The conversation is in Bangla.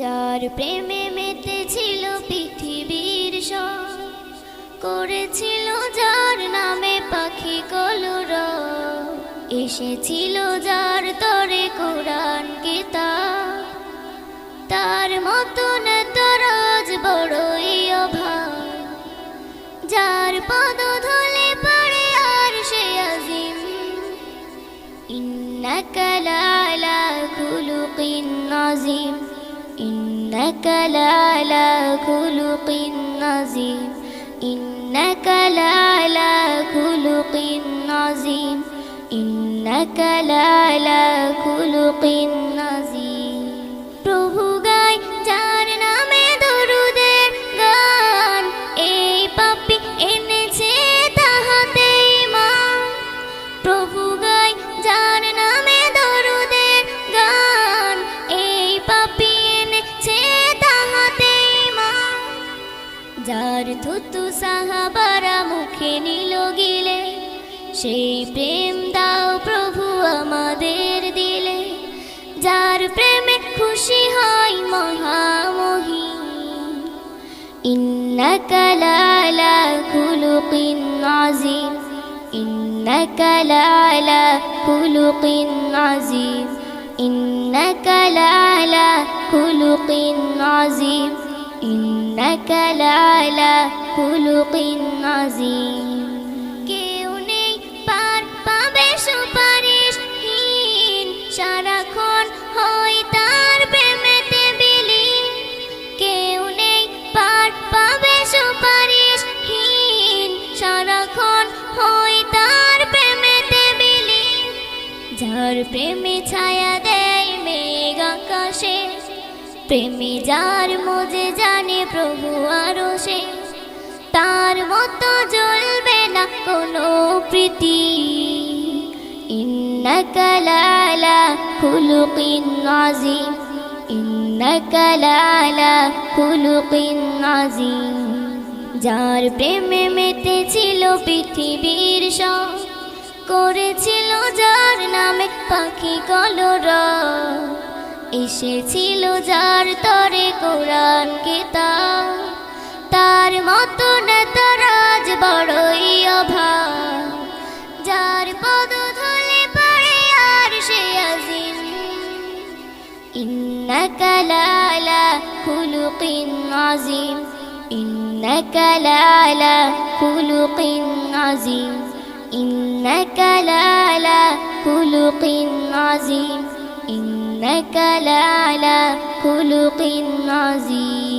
যার প্রেমে মেতে ছিল পৃথিবীর সব, করেছিল যার নামে পাখি কলুর এসেছিল যার তরে কোরআন গীতা তার মতন তরাজ বড়ই অভাব, যার পদ ধলে পড়ে আর সে আজিম ইন্নাকালা আলা খুলুকিন নাজিম। إنك لعلى خلق عظيم. إنك لعلى خلق عظيم. إنك لعلى خلق عظيم যার থুতু সাহাবারা মুখে নিল গিলে সেই প্রেম দাও প্রভু আমাদের দিলে যার প্রেমে খুশি হয় মহামহি إنك لعلى خلق عظيم إنك لعلى خلق عظيم إنك لعلى خلق عظيم ইন্নাকা লাআলা খুলুকিন আযীম কেউ নেই পার পাবে সুপারিশহীন সারাক্ষণ হয় তার প্রেমেতে বিলীন। কেউ নেই পার পাবে সুপারিশহীন সারাক্ষণ হয় তার প্রেমেতে বিলীন। যার প্রেমে ছায়া দেয় মেঘ আকাশে প্রেমে যার মজে জানে প্রভু আরো সে তার মতো জ্বলবে না কোনো প্রীতি إنك لعلى خلق عظيم إنك لعلى خلق عظيم যার প্রেমে মেতেছিল পৃথিবীর সব করেছিল যার নামে পাখি কলর এসেছিল যার তরে কোরআন কিতাব তার মতো নেতারাজ বড়ই অভাব যার পদ ধলে পড়ে আর সে আজিম إنك لعلى خلق عظيم إنك لعلى خلق عظيم إنك لعلى خلق عظيم إنك لعلى خلق عظيم